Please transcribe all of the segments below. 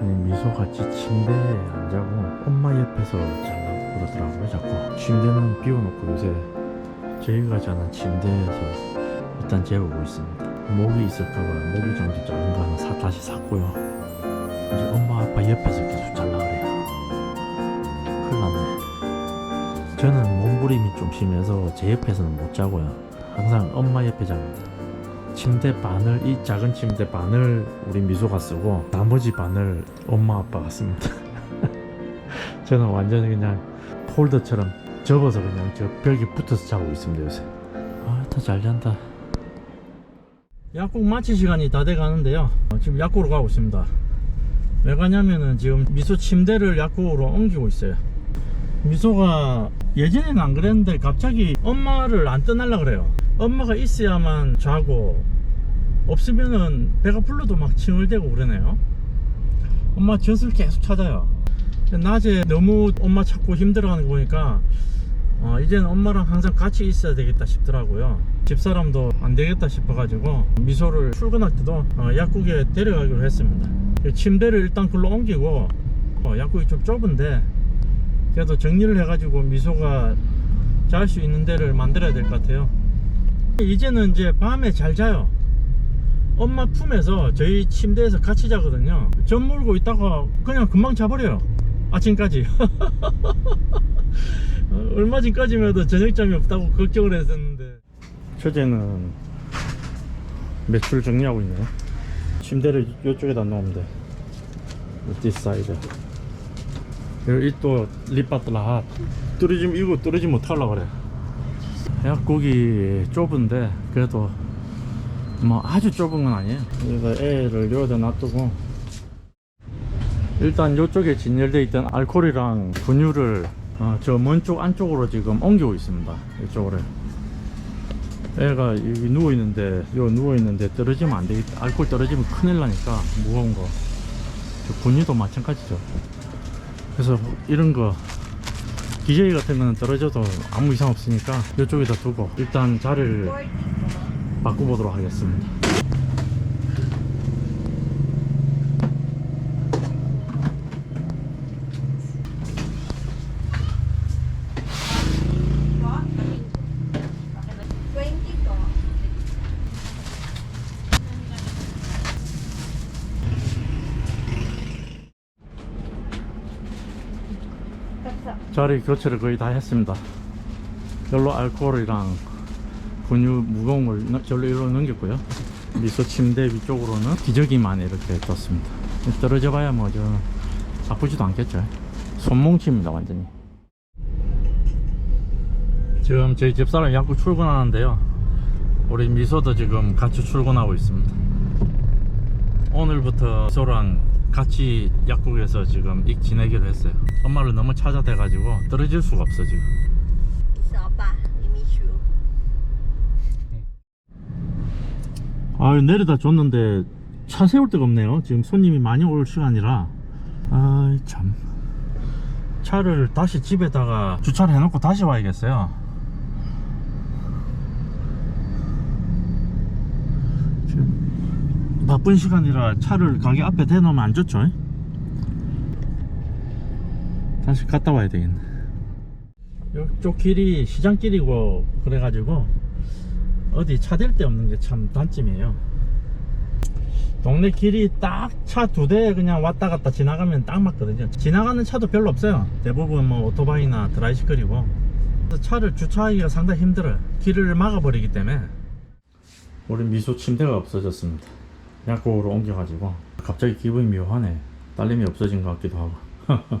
아니 미소같이 침대에 안 자고 엄마 옆에서 자려고 그러더라고요 자꾸. 침대는 비워놓고 요새 저희가 자는 침대에서 일단 재우고 있습니다. 모기 있을까봐 모기 정도 작은 거 하나 사, 다시 샀고요. 이제 엄마 아빠 옆에서 계속 잘라 그래요. 큰일 났네. 저는 몸부림이 좀 심해서 제 옆에서는 못 자고요. 항상 엄마 옆에 잡니다 침대 반을 이 작은 침대 반을 우리 미소가 쓰고 나머지 반을 엄마 아빠가 씁니다. 저는 완전히 그냥 폴더처럼 접어서 그냥 저 벽에 붙어서 자고 있습니다 요새. 아다 잘 잔다. 약국 마치 시간이 다 돼 가는데요. 어, 지금 약국으로 가고 있습니다. 왜 가냐면은 지금 미소 침대를 약국으로 옮기고 있어요. 미소가 예전에는 안 그랬는데 갑자기 엄마를 안 떠날라 그래요. 엄마가 있어야만 자고 없으면은 배가 불러도 막 칭얼대고 그러네요. 엄마 젖을 계속 찾아요. 낮에 너무 엄마 찾고 힘들어하는 거 보니까 어, 이제는 엄마랑 항상 같이 있어야 되겠다 싶더라고요. 집사람도 안 되겠다 싶어가지고 미소를 출근할 때도 어, 약국에 데려가기로 했습니다. 침대를 일단 글로 옮기고 어, 약국이 좀 좁은데 그래도 정리를 해가지고 미소가 잘 수 있는 데를 만들어야 될 것 같아요. 이제는 이제 밤에 잘 자요. 엄마 품에서 저희 침대에서 같이 자거든요. 젖 물고 있다가 그냥 금방 자버려요. 아침까지. 어, 얼마 전까지만 해도 저녁잠이 없다고 걱정을 했었는데. 처제는 매출 정리하고 있네요. 침대를 이쪽에다 놓으면 돼. this side. 여기 또 리바틀라 떨어지면 이거 떨어지면 어떡하려고 그래. 약국이 좁은데 그래도 뭐 아주 좁은 건 아니에요. 그래서 애를 여기다 놔두고 일단 이쪽에 진열되어 있던 알코올이랑 분유를 어, 저먼 쪽 안쪽으로 지금 옮기고 있습니다. 이쪽으로. 애가 여기 누워있는데 여기 누워있는데 떨어지면 안 되겠다. 알코올 떨어지면 큰일 나니까 무거운 거저 분유도 마찬가지죠. 그래서 이런 거 기저귀 같은 거는 떨어져도 아무 이상 없으니까 이쪽에다 두고 일단 자리를 바꿔보도록 하겠습니다. 자리 교체를 거의 다 했습니다 별로 알코올이랑 분유 무거운 걸 너- 절로 일로 넘겼고요. 미소 침대 위쪽으로는 기저귀만 이렇게 뒀습니다. 떨어져 봐야 뭐 저 아프지도 않겠죠. 손뭉치입니다 완전히. 지금 저희 집사람 약국 출근하는데요. 우리 미소도 지금 같이 출근하고 있습니다. 오늘부터 미소랑 같이 약국에서 지금 익 지내기로 했어요. 엄마를 너무 찾아대 가지고 떨어질 수가 없어 지금 아 내려다 줬는데 차 세울 데가 없네요. 지금 손님이 많이 올 시간이라. 아이 참. 차를 다시 집에다가 주차를 해놓고 다시 와야겠어요. 지금 바쁜 시간이라 차를 가게 앞에 대놓으면 안 좋죠. 다시 갔다 와야 되겠네. 이쪽 길이 시장길이고 그래가지고 어디 차댈 데 없는 게 참 단점이에요. 동네 길이 딱 차 두 대 그냥 왔다 갔다 지나가면 딱 맞거든요. 지나가는 차도 별로 없어요. 대부분 뭐 오토바이나 드라이시클이고. 차를 주차하기가 상당히 힘들어요. 길을 막아버리기 때문에. 우리 미소 침대가 없어졌습니다. 약국으로 옮겨가지고 갑자기 기분이 묘하네. 딸님이 없어진 것 같기도 하고.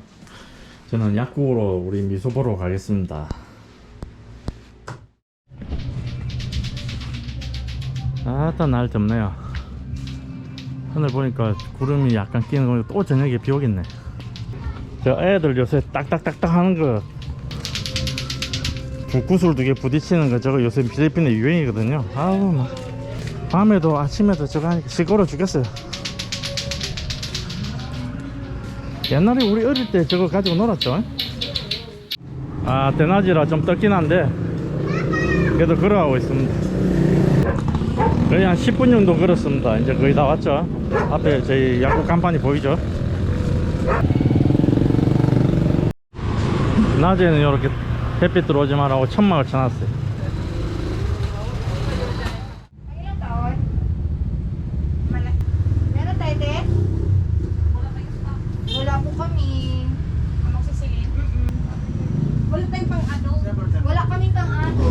저는 약국으로 우리 미소 보러 가겠습니다. 아따 날 덥네요. 하늘 보니까 구름이 약간 끼는 거또 저녁에 비 오겠네. 저 애들 요새 딱딱딱딱 하는 거 북구슬 두 개 부딪히는 거 저거 요새 필리핀의 유행이거든요. 아우 막 밤에도 아침에도 저거 하니까 시끄러워 죽겠어요. 옛날에 우리 어릴 때 저거 가지고 놀았죠? 아 대낮이라 좀 떴긴 한데 그래도 걸어가고 있습니다 거의 한 10분 정도 걸었습니다. 이제 거의 다 왔죠. 앞에 저희 약국 간판이 보이죠? 낮에는 이렇게 햇빛 들어오지 말라고 천막을 쳐놨어요. Wala kaming pang ano.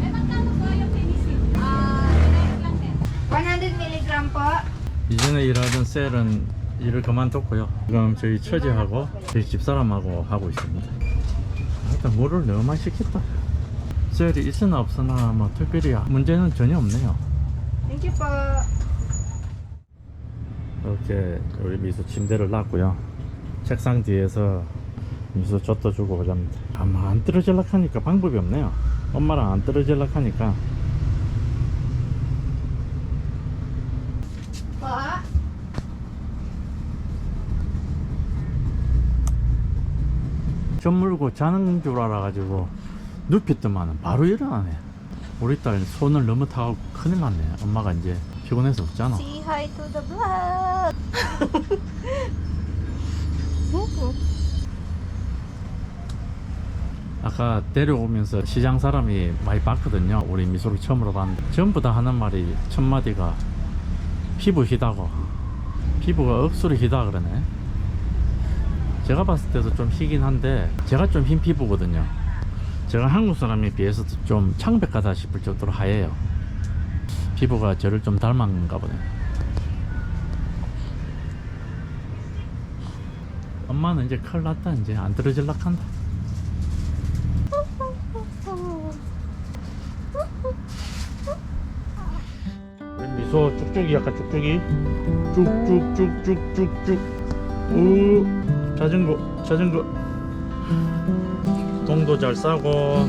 May magkano ba yung 100 mg po. 이전에 일하던 셀은 일을 그만뒀고요. 지금 저희 처제하고 저희 집사람하고 하고 있습니다. 일단 물을 너무 많이 시켰다. 셀이 있으나 없으나 뭐 특별히 문제는 전혀 없네요. Thank you po. 이렇게 우리 미수 침대를 놨고요. 책상 뒤에서 미수 젖도 주고 그럽니다. 아마 안 떨어질라 하니까 방법이 없네요. 엄마랑 안 떨어질라 하니까 Po. 젖 물고 자는 줄 알아가지고 뜨면 바로 일어나네. 우리 딸 손을 너무 타고 큰일 났네. 엄마가 이제 피곤해서 없잖아. Say hi to the vlog. 아까 데려오면서 시장 사람이 많이 봤거든요. 우리 미소를 처음으로 봤는데 전부 다 하는 말이 첫 마디가 피부 희다고 피부가 억수로 희다 그러네. 제가 봤을 때도 좀 희긴 한데 제가 좀 흰 피부거든요. 제가 한국 사람에 비해서도 좀 창백하다 싶을 정도로 하얘요. 피부가 저를 좀 닮았는가 보네. 엄마는 이제 큰일 났다 이제 안 떨어질라 한다. 미소 쭉쭉이 약간 쭉쭉이 쭉쭉쭉쭉쭉쭉 우 자전거 자전거. 동도 잘 싸고.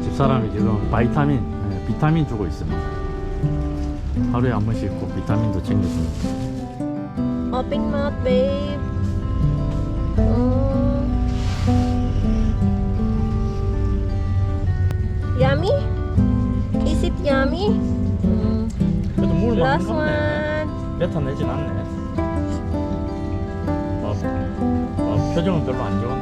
집사람이 지금 바이타민 네, 비타민 주고 있습니다. 하루에 한 번씩 꼭 비타민도 챙겨줍니다. Open. Yummy? Is it yummy? Mm. 그래도 물 Last 많은 건데 one. 뱉어내진 않네 어, 어, 표정은 별로 안 좋아